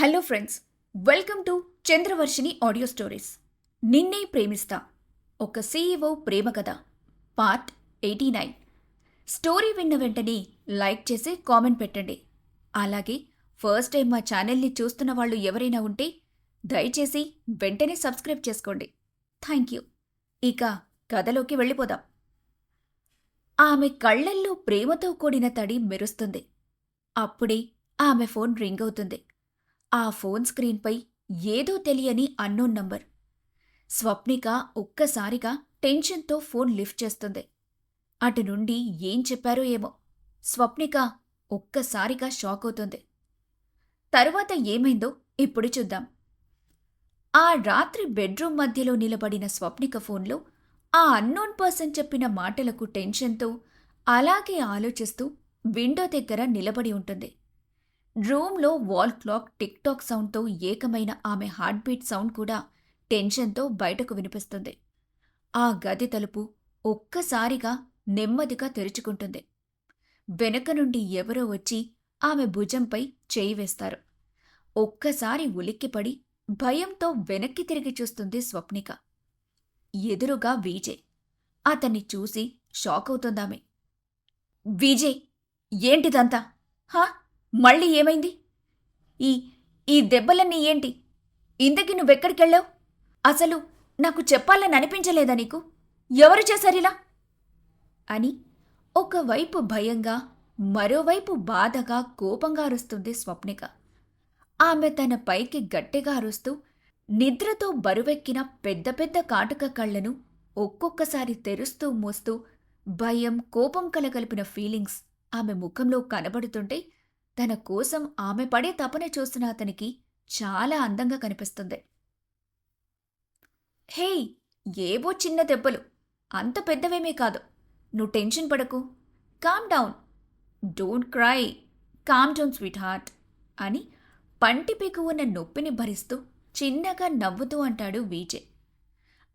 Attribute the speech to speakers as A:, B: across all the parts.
A: Hello friends welcome to Chandravarshini audio stories నిన్నే ప్రేమిస్తా. ఒక సీఈఓ ప్రేమ కథ. పార్ట్ ఎయిటీ నైన్ స్టోరీ విన్న వెంటనే లైక్ చేసి కామెంట్ పెట్టండి. అలాగే ఫస్ట్ టైం మా ఛానల్ని చూస్తున్న వాళ్ళు ఎవరైనా ఉంటే దయచేసి వెంటనే సబ్స్క్రైబ్ చేసుకోండి. థ్యాంక్ యూ ఇక కథలోకి వెళ్ళిపోదాం. ఆమె కళ్ళల్లో ప్రేమతో కూడిన తడి మెరుస్తుంది. అప్పుడే ఆమె ఫోన్ రింగ్ అవుతుంది. ఆ ఫోన్ స్క్రీన్పై ఏదో తెలియని అన్నోన్ నంబర్. స్వప్నిక ఒక్కసారిగా టెన్షన్తో ఫోన్ లిఫ్ట్ చేస్తుంది. అటు నుండి ఏం చెప్పారో ఏమో. స్వప్నిక ఒక్కసారిగా షాక్ అవుతుంది. తరువాత ఏమైందో ఇప్పుడు చూద్దాం. ఆ రాత్రి బెడ్రూమ్ మధ్యలో నిలబడిన స్వప్నిక ఫోన్లో ఆ అన్నోన్ పర్సన్ చెప్పిన మాటలకు టెన్షన్తో అలాగే ఆలోచిస్తూ విండో దగ్గర నిలబడి ఉంటుంది. రూమ్లో వాల్ క్లాక్ టిక్ టాక్ సౌండ్తో ఏకమైన ఆమె హార్ట్ బీట్ సౌండ్ కూడా టెన్షన్తో బయటకు వినిపిస్తుంది. ఆ గది తలుపు ఒక్కసారిగా నెమ్మదిగా తెరుచుకుంటుంది. వెనక నుండి ఎవరో వచ్చి ఆమె భుజంపై చేయి వేస్తారు. ఒక్కసారి ఉలిక్కిపడి భయంతో వెనక్కి తిరిగి చూస్తుంది స్వప్నిక. ఎదురుగా విజయ్. అతన్ని చూసి షాక్ అవుతుందామె విజయ్ ఏంటిదంతా? హా? మళ్ళీ ఏమైంది? ఈ ఈ దెబ్బలన్నీ ఏంటి? ఇంతకీ నువ్వెక్కడికెళ్ళావు? అసలు నాకు చెప్పాలని అనిపించలేదా నీకు? ఎవరు చేశారిలా అని ఒకవైపు భయంగా మరోవైపు బాధగా కోపంగా అరుస్తుంది స్వప్నిక. ఆమె తన పైకి గట్టిగా అరుస్తూ నిద్రతో బరువెక్కిన పెద్ద పెద్ద కాటుక కళ్ళను ఒక్కొక్కసారి తెరుస్తూ మోస్తూ భయం కోపం కలగలిపిన ఫీలింగ్స్ ఆమె ముఖంలో కనబడుతుంటే తన కోసం ఆమె పడే తపన చూస్తున్న అతనికి చాలా అందంగా కనిపిస్తుంది. హే ఏవో చిన్న దెబ్బలు. అంత పెద్దవేమీ కాదు. నువ్వు టెన్షన్ పడకు. Calm down. Don't cry. Calm down sweetheart అని పంటి పీకు ఉన్న నొప్పిని భరిస్తూ చిన్నగా నవ్వుతూ అంటాడు విజయ్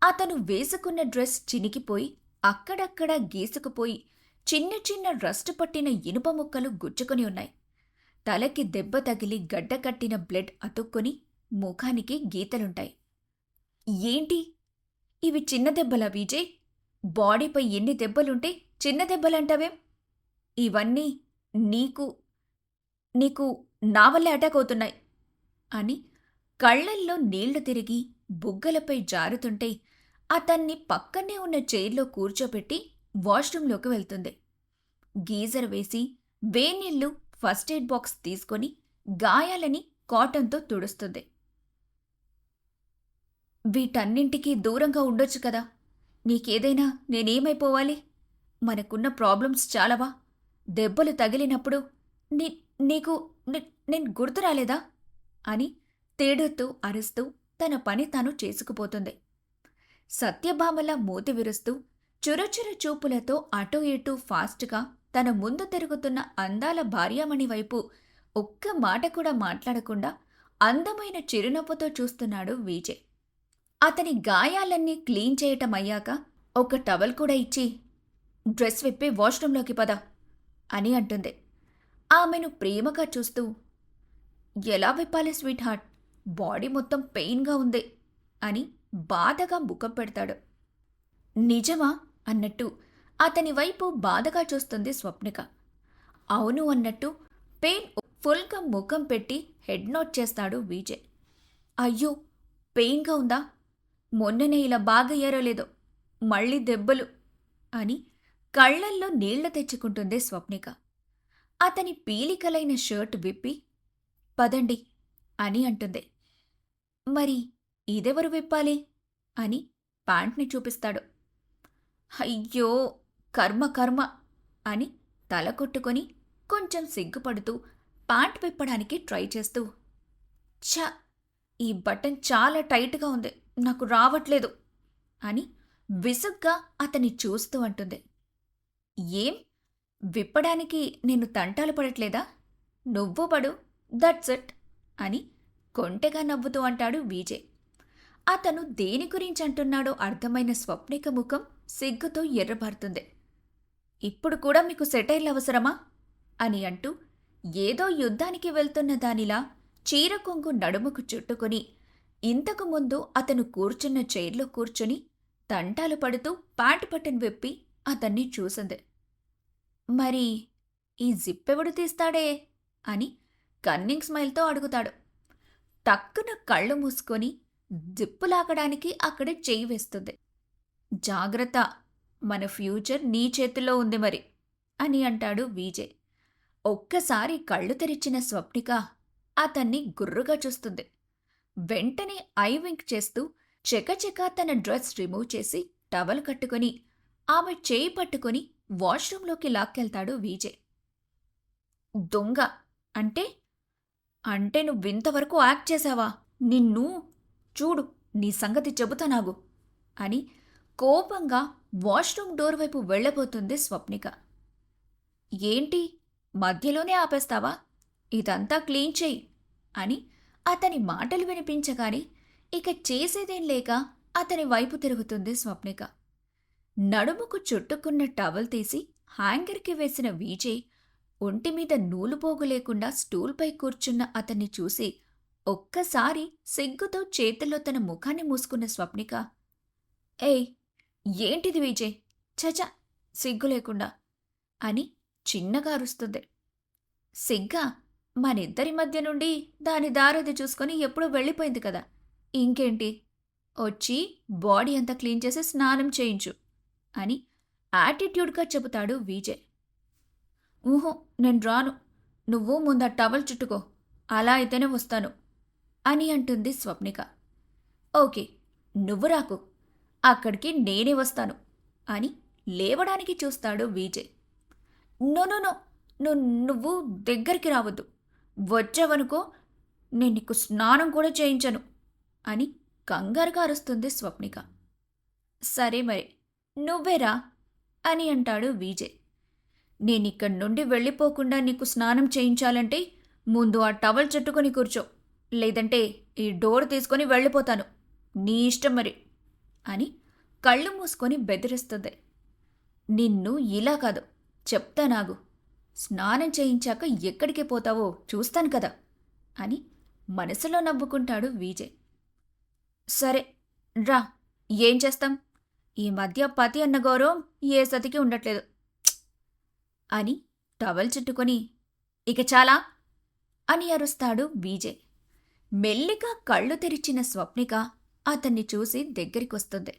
A: అతను వేసుకున్న డ్రెస్ చినికిపోయి అక్కడక్కడ గీసుకుపోయి చిన్న చిన్న రస్ట్ పట్టిన ఇనుప ముక్కలు గుచ్చుకొని ఉన్నాయి. తలకి దెబ్బ తగిలి గడ్డ కట్టిన బ్లడ్ అతుక్కొని ముఖానికి గీతలుంటాయి. ఏంటి? ఇవి చిన్న దెబ్బలా విజయ్? బాడీపై ఎన్ని దెబ్బలుంటే చిన్న దెబ్బలంటావేం? ఇవన్నీ నీకు నీకు నా వల్లే అటాక్ అవుతున్నాయి. అని కళ్ళల్లో నీళ్ళు తిరిగి బుగ్గలపై జారుతుంటే అతన్ని పక్కనే ఉన్న చైర్లో కూర్చోపెట్టి వాష్రూంలోకి వెళ్తుంది. గీజర్ వేసి వేనీళ్ళు ఫస్ట్ ఎయిడ్ బాక్స్ తీసుకొని గాయాలని కాటన్తో తుడుస్తుంది. వీటన్నింటికీ దూరంగా ఉండొచ్చు కదా. నీకేదైనా నేనేమైపోవాలి? మనకున్న ప్రాబ్లమ్స్ చాలావా? దెబ్బలు తగిలినప్పుడు నీ నీకు నేను గుర్తు రాలేదా? అని తేడుతూ అరుస్తూ తన పని తాను చేసుకుపోతుంది. సత్యభామల మూతి విరుస్తూ చురచుర చూపులతో అటూ ఇటూ ఫాస్ట్గా తన ముందు తిరుగుతున్న అందాల భార్యామణి వైపు ఒక్క మాట కూడా మాట్లాడకుండా అందమైన చిరునవ్వుతో చూస్తున్నాడు విజయ్. అతని గాయాలన్నీ క్లీన్ చేయటం అయ్యాక ఒక టవల్ కూడా ఇచ్చి డ్రెస్ విప్పి వాష్రూంలోకి పద అని అంటుంది. ఆమెను ప్రేమగా చూస్తూ ఎలా విప్పాలి స్వీట్ హార్ట్ బాడీ మొత్తం పెయిన్గా ఉంది అని బాధగా ముఖం పెడతాడు. నిజమా? అన్నట్టు అతని వైపు బాధగా చూస్తుంది స్వప్నిక. అవును అన్నట్టు పెయిన్ ఫుల్గా ముఖం పెట్టి హెడ్ నోట్ చేస్తాడు విజయ్. అయ్యో పెయిన్గా ఉందా? మొన్ననే ఇలా బాగయ్యారో లేదో మళ్ళీ దెబ్బలు అని కళ్ళల్లో నీళ్ళు తెచ్చుకుంటుంది స్వప్నిక. అతని పీలికలైన షర్ట్ విప్పి పదండి అని అంటుంది. మరి ఇదెవరు విప్పాలి? అని ప్యాంట్ని చూపిస్తాడు. అయ్యో కర్మ కర్మ అని తల కొట్టుకొని కొంచెం సిగ్గుపడుతూ ప్యాంట్ విప్పడానికి ట్రై చేస్తూ ఛ ఈ బటన్ చాలా టైట్గా ఉంది నాకు రావట్లేదు అని విసుగ్గా అతన్ని చూస్తూ అంటుంది. ఏం? విప్పడానికి నేను తంటాలు పడట్లేదా? నువ్వు పడు దట్స్ ఇట్ అని కొంటెగా నవ్వుతూ అంటాడు విజయ్ అతను దేని గురించి అంటున్నాడో అర్థమైన స్వప్నిక ముఖం సిగ్గుతో ఎర్రబారుతుంది ఇప్పుడు కూడా మీకు సెటైర్లు అవసరమా? అని అంటూ ఏదో యుద్ధానికి వెళ్తున్న దానిలా చీర కొంగు నడుముకు చుట్టుకుని ఇంతకు ముందు అతను కూర్చున్న చైర్లో కూర్చుని తంటాలు పడుతూ ప్యాంటు బటన్ విప్పి అతన్ని చూసింది. మరి ఈ జిప్పెవడు తీస్తాడే? అని కన్నింగ్ స్మైల్తో అడుగుతాడు. టక్కున కళ్ళు మూసుకొని జిప్పు లాగడానికి అక్కడ చేయి వేస్తుంది. జాగ్రత్త. మన ఫ్యూచర్ నీ చేతిలో ఉంది మరి అని అంటాడు విజయ్. ఒక్కసారి కళ్ళు తెరిచిన స్వప్నిక అతన్ని గుర్రుగా చూస్తుంది. వెంటనే ఐ వింక్ చేస్తూ చెకచెక తన డ్రెస్ రిమూవ్ చేసి టవల్ కట్టుకొని ఆమె చేయి పట్టుకొని వాష్రూంలోకి లాక్కెళ్తాడు విజయ్. దొంగ అంటే? అంటే నువ్వింతవరకు యాక్ట్ చేశావా? నిన్ను చూడు నీ సంగతి చెబుతా నాగు అని కోపంగా వాష్రూమ్ డోర్ వైపు వెళ్ళబోతుంది స్వప్నిక. ఏంటి? మధ్యలోనే ఆపేస్తావా? ఇదంతా క్లీన్ చెయ్యి అని అతని మాటలు వినిపించగాని ఇక చేసేదేం లేక అతని వైపు తిరుగుతుంది స్వప్నిక. నడుముకు చుట్టుకున్న టవల్ తీసి హ్యాంగర్కి వేసిన విజయ్ ఒంటి మీద నూలుపోగు లేకుండా స్టూల్పై కూర్చున్న అతన్ని చూసి ఒక్కసారి సిగ్గుతో చేతుల్లో తన ముఖాన్ని మూసుకున్న స్వప్నిక. ఏయ్ ఏంటిది విజయ్? చచ సిగ్గు లేకుండా అని చిన్నగా అరుస్తుంది. సిగ్గా? మనిద్దరి మధ్య నుండి దాని దారది చూసుకొని ఎప్పుడూ వెళ్ళిపోయింది కదా. ఇంకేంటి? వచ్చి బాడీ అంతా క్లీన్ చేసి స్నానం చేయించు అని యాటిట్యూడ్గా చెబుతాడు విజయ్. ఊహో నేను రాను. నువ్వు ముందు టవల్ చుట్టుకో. అలా అయితేనే వస్తాను అని అంటుంది స్వప్నిక. ఓకే నువ్వు రాకు. అక్కడికి నేనే వస్తాను అని లేవడానికి చూస్తాడు విజయ్. నో నో నో నువ్వు నువ్వు దగ్గరికి రావద్దు. వచ్చావనుకో నేను నీకు స్నానం కూడా చేయించను అని కంగారుగా అరుస్తుంది స్వప్నిక. సరే మరి నువ్వేరా అని అంటాడు విజయ్. నేనిక్కడి నుండి వెళ్ళిపోకుండా నీకు స్నానం చేయించాలంటే ముందు ఆ టవల్ చుట్టుకొని కూర్చో లేదంటే ఈ డోర్ తీసుకొని వెళ్ళిపోతాను. నీ ఇష్టం మరి. అని కళ్ళు మూసుకొని బెదిరిస్తుంది. నిన్ను ఇలా కాదు చెప్తానాగు స్నానం చేయించాక ఎక్కడికి పోతావో చూస్తాను కదా అని మనసులో నవ్వుకుంటాడు విజయ్. సరే రా ఏం చేస్తాం? ఈ మధ్య పతి అన్న గౌరవం ఏ సతికి ఉండట్లేదు. అని టవల్ చుట్టుకొని ఇక చాలా అని అరుస్తాడు విజయ్. మెల్లిగా కళ్ళు తెరిచిన స్వప్నిక అతన్ని చూసి దగ్గరికొస్తుంది.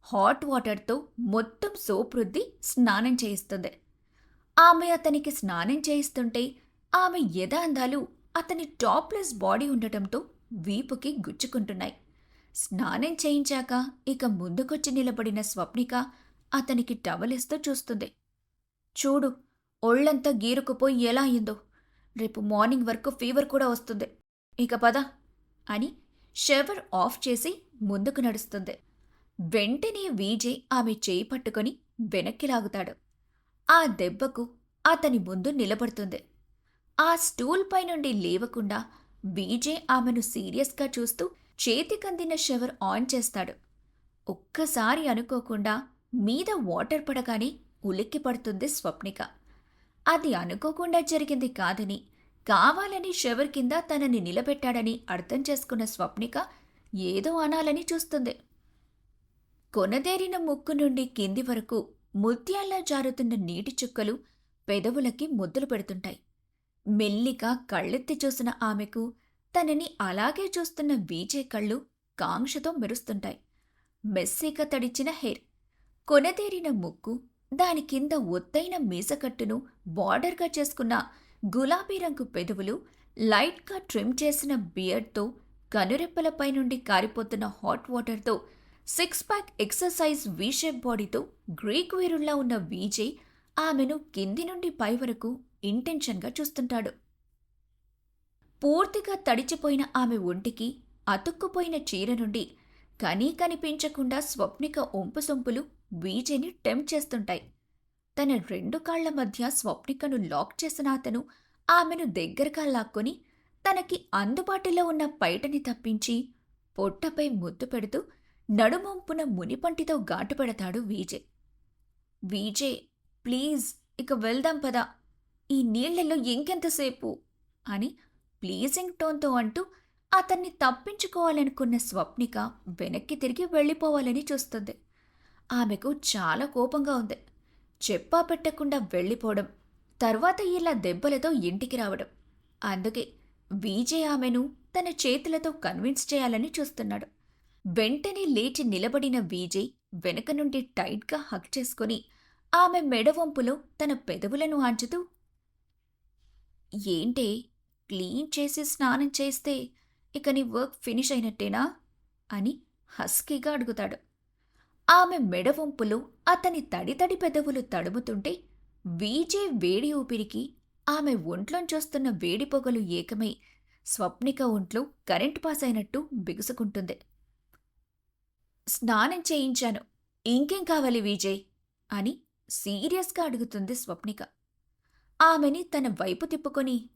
A: హాట్ వాటర్తో మొత్తం సోప్ రుద్ది స్నానం చేయిస్తుంది. ఆమె అతనికి స్నానం చేయిస్తుంటే ఆమె యథాందాలు అతని టాప్లెస్ బాడీ ఉండటంతో వీపుకి గుచ్చుకుంటున్నాయి. స్నానం చేయించాక ఇక ముందుకొచ్చి నిలబడిన స్వప్నిక అతనికి టవలిస్తూ చూస్తుంది. చూడు ఒళ్ళంతా గీరుకుపోయి ఎలా అయిందో. రేపు మార్నింగ్ వరకు ఫీవర్ కూడా వస్తుంది. ఇక పద అని షవర్ ఆఫ్ చేసి ముందుకు నడుస్తుంది. వెంటనే వీజే ఆమె చేయి పట్టుకొని వెనక్కి లాగుతాడు. ఆ దెబ్బకు అతని ముందు నిలబడుతుంది. ఆ స్టూల్ పై నుండి లేవకుండా విజయ్ ఆమెను సీరియస్గా చూస్తూ చేతికందిన షవర్ ఆన్ చేస్తాడు. ఒక్కసారి అనుకోకుండా మీద వాటర్ పడగానే ఉలిక్కి పడుతుంది స్వప్నిక. అది అనుకోకుండా జరిగింది కాదని కావాలని షవర్ కింద తనని నిలబెట్టాడని అర్థం చేసుకున్న స్వప్నిక ఏదో అనాలని చూస్తుంది. కొనదేరిన ముక్కు నుండి కింది వరకు ముత్యాల్లా జారుతున్న నీటి చుక్కలు పెదవులకి ముద్దులు పెడుతుంటాయి. మెల్లిగా కళ్ళెత్తి చూసిన ఆమెకు తనని అలాగే చూస్తున్న బీజే కళ్ళు కాంక్షతో మెరుస్తుంటాయి. మెస్సీగా తడిచిన హెయిర్ కొనదేరిన ముక్కు దాని కింద ఒత్తైన మీసకట్టును బార్డర్గా చేసుకున్న గులాబీ రంగు పెదవులు లైట్గా ట్రిమ్ చేసిన బియర్డ్తో కనురెప్పలపై నుండి కారిపోతున్న హాట్ వాటర్తో six pack exercise V shape బాడీతో Greek వీరుల్లా ఉన్న విజయ్ ఆమెను కింది నుండి పై వరకు ఇంటెన్షన్గా చూస్తుంటాడు. పూర్తిగా తడిచిపోయిన ఆమె ఒంటికి అతుక్కుపోయిన చీర నుండి కనీ కనిపించకుండా స్వప్నిక ఒంపు సొంపులు వీజేని టెంప్ చేస్తుంటాయి. తన రెండు కాళ్ళ మధ్య స్వప్నికను లాక్ చేసిన అతను ఆమెను దగ్గరగా లాక్కొని తనకి అందుబాటులో ఉన్న పైటని తప్పించి పొట్టపై ముద్దు పెడుతూ నడుమొంపున మునిపంటితో ఘాటు పెడతాడు వీజే. వీజే ప్లీజ్ ఇక వెళ్దాం పదా. ఈ నీళ్ళలో ఇంకెంతసేపు అని ప్లీజింగ్ టోన్తో అంటూ అతన్ని తప్పించుకోవాలనుకున్న స్వప్నిక వెనక్కి తిరిగి వెళ్ళిపోవాలని చూస్తుంది. ఆమెకు చాలా కోపంగా ఉంది. చెప్పా పెట్టకుండా వెళ్ళిపోవడం తర్వాత ఇలా దెబ్బలతో ఇంటికి రావడం. అందుకే విజయ్ ఆమెను తన చేతులతో కన్విన్స్ చేయాలని చూస్తున్నాడు. వెంటనే లేచి నిలబడిన విజయ్ వెనక నుండి టైట్గా హక్ చేసుకుని ఆమె మెడవంపులో తన పెదవులను ఆంచుతూ ఏంటే క్లీన్ చేసి స్నానం చేస్తే ఇక నీ వర్క్ ఫినిష్ అయినట్టేనా? అని హస్కీగా అడుగుతాడు. ఆమె మెడవంపులో అతని తడితడి పెదవులు తడుముతుంటే వీజే వేడి ఊపిరికి ఆమె ఒంట్లోంచొస్తున్న వేడి పొగలు ఏకమై స్వప్నిక ఒంట్లో కరెంట్ పాస్ అయినట్టు బిగుసుకుంటుంది. స్నానం చేయించాను. ఇంకేం కావాలి విజయ్ అని సీరియస్గా అడుగుతుంది స్వప్నిక. ఆమెని తన వైపు తిప్పుకొని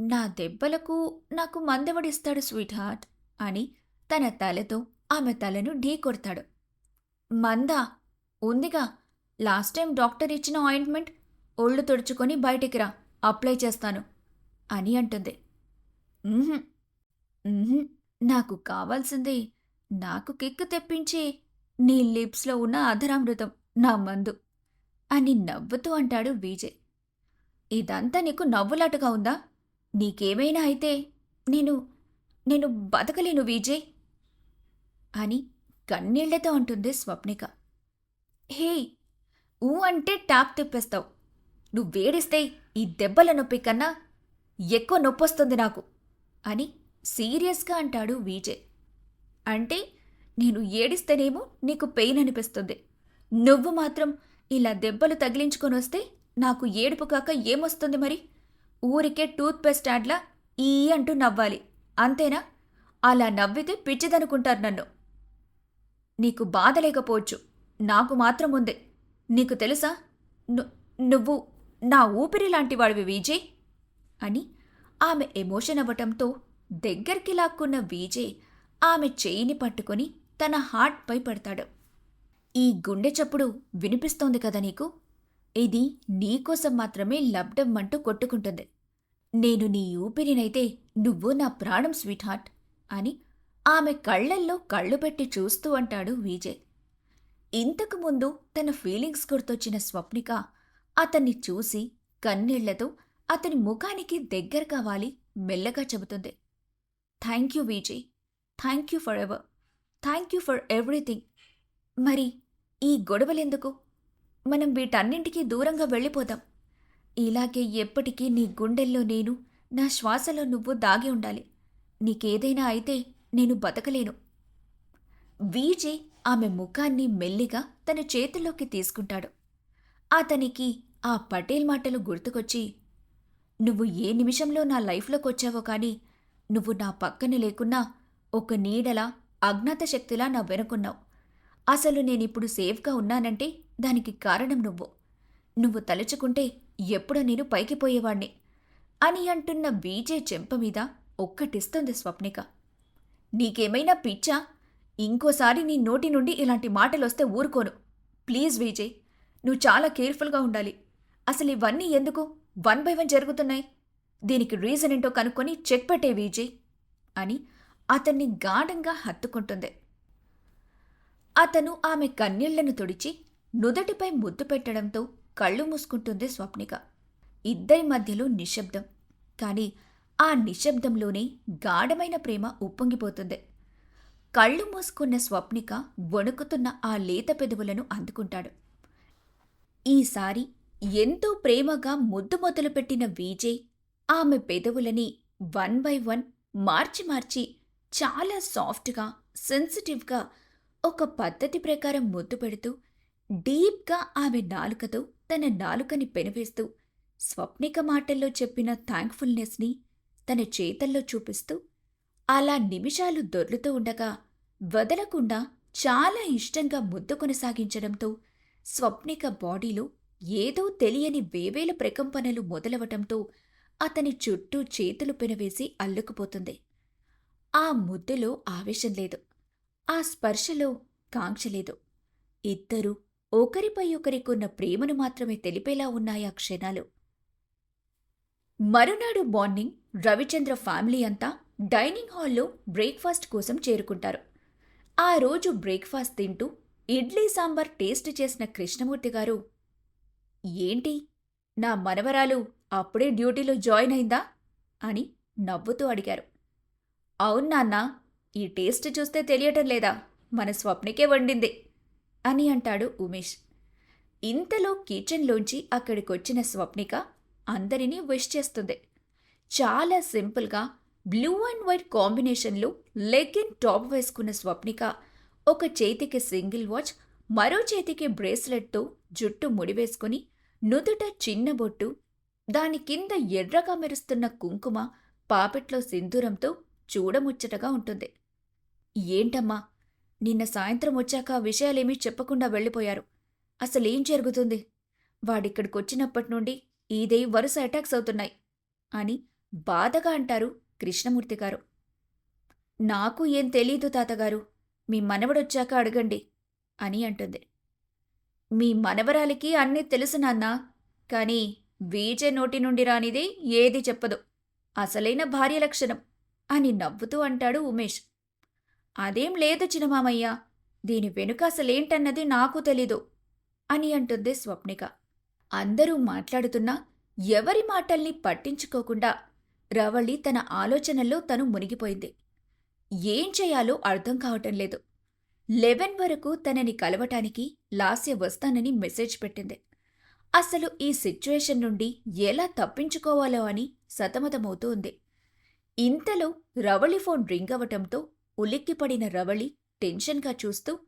A: నా దెబ్బలకు నాకు మందెవడిస్తాడు స్వీట్ హార్ట్? అని తన తలతో ఆమె తలను ఢీ కొడతాడు. మందా ఉందిగా. లాస్ట్ టైం డాక్టర్ ఇచ్చిన ఆయింట్మెంట్ ఒళ్ళు తుడుచుకొని బయటికి రా అప్లై చేస్తాను అని అంటుంది. నాకు కావాల్సింది నాకు కిక్కు తెప్పించి నీ లిప్స్లో ఉన్న అధరామృతం నా మందు అని నవ్వుతూ అంటాడు విజయ్. ఇదంతా నీకు నవ్వులాటగా ఉందా? నీకేమైనా అయితే నేను నేను బతకలేను విజయ్ అని కన్నీళ్ళతో అంటుంది స్వప్నిక. హే ఊ అంటే ట్యాప్ తిప్పేస్తావు. నువ్వు వేడిస్తే ఈ దెబ్బల నొప్పి కన్నా ఎక్కువ నొప్పొస్తుంది నాకు అని సీరియస్గా అంటాడు విజయ్ అంటే నేను ఏడిస్తేనేమో నీకు పెయిన్ అనిపిస్తుంది. నువ్వు మాత్రం ఇలా దెబ్బలు తగిలించుకొని వస్తే నాకు ఏడుపు కాక ఏమొస్తుంది మరి? ఊరికే టూత్ పేస్ట్ యాడ్లా ఈ అంటూ నవ్వాలి. అంతేనా? అలా నవ్వితే పిచ్చిదనుకుంటారు నన్ను. నీకు బాధ లేకపోవచ్చు. నాకు మాత్రం ఉంది. నీకు తెలుసా? ను- నువ్వు నా ఊపిరి లాంటివాడివి విజయ్? అని ఆమె ఎమోషన్ అవ్వటంతో దగ్గరికి లాక్కున్న విజయ్ ఆమె చేయిని పట్టుకొని తన హార్ట్పై పడతాడు. ఈ గుండె చప్పుడు వినిపిస్తోంది కదా నీకు? ఇది నీకోసం మాత్రమే లబ్డం అంటూ కొట్టుకుంటుంది. నేను నీ ఊపిరినైతే నువ్వు నా ప్రాణం స్వీట్ హార్ట్ అని ఆమె కళ్ళల్లో కళ్ళు పెట్టి చూస్తూ అంటాడు విజయ్. ఇంతకు ముందు తన ఫీలింగ్స్ గుర్తొచ్చిన స్వప్నిక అతన్ని చూసి కన్నీళ్ళతో అతని ముఖానికి దగ్గర కావాలి మెల్లగా చెబుతుంది. Thank you Vijay. Thank you forever thank you for everything. మరి ఈ గొడవలెందుకు? మనం వీటన్నింటికీ దూరంగా వెళ్ళిపోదాం. ఇలాగే ఎప్పటికీ నీ గుండెల్లో నేను నా శ్వాసలో నువ్వు దాగి ఉండాలి. నీకేదైనా అయితే నేను బతకలేను. విజయ్ ఆమె ముఖాన్ని మెల్లిగా తన చేతుల్లోకి తీసుకుంటాడు. అతనికి ఆ పటేల్ మాటలు గుర్తుకొచ్చి నువ్వు ఏ నిమిషంలో నా లైఫ్లోకి వచ్చావో కానీ నువ్వు నా పక్కన లేకున్నా ఒక నీడలా అజ్ఞాత శక్తిలా నా వెనుకున్నావు. అసలు నేనిప్పుడు సేఫ్గా ఉన్నానంటే దానికి కారణం నువ్వు. నువ్వు తలుచుకుంటే ఎప్పుడో నేను పైకి పోయేవాణ్ణి అని అంటున్న బీజే చెంప మీద ఒక్కటిస్తుంది స్వప్నిక. నీకేమైనా పిచ్చా? ఇంకోసారి నీ నోటి నుండి ఇలాంటి మాటలొస్తే ఊరుకోను. ప్లీజ్ విజయ్ నువ్వు చాలా కేర్ఫుల్గా ఉండాలి. అసలు ఇవన్నీ ఎందుకు? వన్ బై వన్ జరుగుతున్నాయి. దీనికి రీజన్ ఏంటో కనుక్కొని చెక్ పెట్టే విజయ్ అని అతన్ని గాఢంగా హత్తుకుంటుంది. అతను ఆమె కన్నీళ్ళను తుడిచి నుదటిపై ముద్దు పెట్టడంతో కళ్ళు మూసుకుంటుంది స్వప్నిక. ఇద్దరి మధ్యలో నిశ్శబ్దం. కానీ ఆ నిశ్శబ్దంలోనే గాఢమైన ప్రేమ ఉప్పొంగిపోతుంది. కళ్ళు మూసుకున్న స్వప్నిక వణుకుతున్న ఆ లేత పెదవులను అందుకుంటాడు. ఈసారి ఎంతో ప్రేమగా ముద్దు మొదలుపెట్టిన విజయ్ ఆమె పెదవులని వన్ బై వన్ మార్చి మార్చి చాలా సాఫ్ట్గా సెన్సిటివ్గా ఒక పద్ధతి ప్రకారం ముద్దు పెడుతూ డీప్గా ఆమె నాలుకతో తన నాలుకని పెనవేస్తూ స్వప్నిక మాటల్లో చెప్పిన థ్యాంక్ఫుల్నెస్ని తన చేతల్లో చూపిస్తూ అలా నిమిషాలు దొర్లుతూ ఉండగా వదలకుండా చాలా ఇష్టంగా ముద్దు కొనసాగించడంతో స్వప్నిక బాడీలో ఏదో తెలియని వేవేల ప్రకంపనలు మొదలవటంతో అతని చుట్టూ చేతులు పెనవేసి అల్లుకుపోతుంది. ఆ ముద్దులో ఆవేశం లేదు. ఆ స్పర్శలో కాంక్ష లేదు. ఇద్దరూ ఒకరిపై ఒకరికున్న ప్రేమను మాత్రమే తెలిపేలా ఉన్నాయా క్షణాలు. మరునాడు మార్నింగ్ రవిచంద్ర ఫ్యామిలీ అంతా డైనింగ్ హాల్లో బ్రేక్ఫాస్ట్ కోసం చేరుకుంటారు. ఆ రోజు బ్రేక్ఫాస్ట్ తింటూ ఇడ్లీ సాంబార్ టేస్ట్ చేసిన కృష్ణమూర్తి గారు ఏంటి? నా మనవరాలు అప్పుడే డ్యూటీలో జాయిన్ అయిందా? అని నవ్వుతూ అడిగారు. అవును నాన్నా ఈ టేస్ట్ చూస్తే తెలియటం లేదా? మన స్వప్నికే వండింది అని అంటాడు ఉమేష్. ఇంతలో కిచెన్లోంచి అక్కడికొచ్చిన స్వప్నిక అందరినీ విష్ చేస్తుంది. చాలా సింపుల్గా బ్లూ అండ్ వైట్ కాంబినేషన్లో లెగ్గిన్ టాప్ వేసుకున్న స్వప్నిక ఒక చేతికి సింగిల్ వాచ్ మరో చేతికి బ్రేస్లెట్తో జుట్టు ముడివేసుకుని నుదుట చిన్న బొట్టు దాని కింద ఎర్రగా మెరుస్తున్న కుంకుమ పాపెట్లో సింధూరంతో చూడముచ్చటగా ఉంటుంది. ఏంటమ్మా నిన్న సాయంత్రం వచ్చాక విషయాలేమీ చెప్పకుండా వెళ్ళిపోయారు. అసలేం జరుగుతుంది? వాడిక్కడికొచ్చినప్పటి నుండి ఈదే వరుస అటాక్స్ అవుతున్నాయి అని బాధగా అంటారు కృష్ణమూర్తి గారు. నాకు ఏం తెలీదు తాతగారు మీ మనవడొచ్చాక అడగండి అని అంటుంది. మీ మనవరాలికి అన్నీ తెలుసు నాన్నా కానీ వీజే నోటి నుండి రానిది ఏది చెప్పదు అసలైన భార్య లక్షణం అని నవ్వుతూ అంటాడు ఉమేష్. అదేం లేదు చిన్నమామయ్య దీని వెనుక అసలేంటన్నది నాకు తెలీదు అని అంటుంది స్వప్నిక. అందరూ మాట్లాడుతున్నా ఎవరి మాటల్ని పట్టించుకోకుండా రవళి తన ఆలోచనల్లో తను మునిగిపోయింది. ఏం చేయాలో అర్థం కావటం లేదు. లెవెన్ వరకు తనని కలవటానికి లాస్య వస్తానని మెసేజ్ పెట్టింది. అసలు ఈ సిచ్యుయేషన్ నుండి ఎలా తప్పించుకోవాలో అని సతమతమవుతూ ఉంది ఇంతలో రవళి ఫోన్ రింగ్ అవటంతో ఉలిక్కిపడిన రవళి టెన్షన్గా చూస్తూ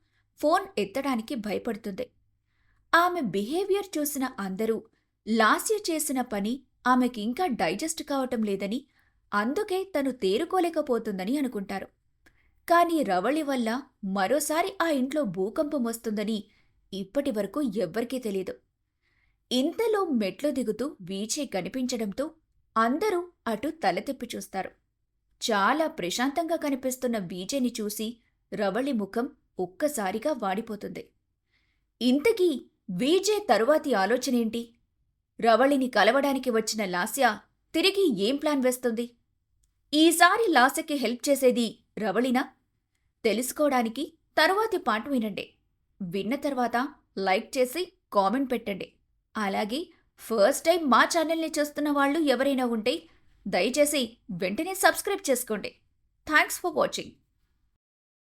A: ఫోన్ ఎత్తడానికి భయపడుతుంది. ఆమె బిహేవియర్ చూసిన అందరూ లాస్య చేసిన పని ఆమెకింకా డైజెస్ట్ కావటం లేదని అందుకే తను తేరుకోలేకపోతుందని అనుకుంటారు. కానీ రవళి వల్ల మరోసారి ఆ ఇంట్లో భూకంపం వస్తుందని ఇప్పటి వరకు ఎవ్వరికీ తెలియదు ఇంతలో మెట్లు దిగుతూ వీచే కనిపించడంతో అందరూ అటు తలతిప్పి చూస్తారు. చాలా ప్రశాంతంగా కనిపిస్తున్న వీజేని చూసి రవళి ముఖం ఒక్కసారిగా వాడిపోతుంది. ఇంతకీ వీజే తరువాతి ఆలోచనేంటి? రవళిని కలవడానికి వచ్చిన లాస్య తిరిగి ఏం ప్లాన్ వేస్తుంది? ఈసారి లాస్యకి హెల్ప్ చేసేది రవళినా? తెలుసుకోవడానికి తరువాతి పాట వినండి. విన్న తర్వాత లైక్ చేసి కామెంట్ పెట్టండి. అలాగే ఫస్ట్ టైం మా ఛానల్ని చూస్తున్న వాళ్ళు ఎవరైనా ఉంటే దయచేసి వెంటనే సబ్స్క్రైబ్ చేసుకోండి. Thanks for watching.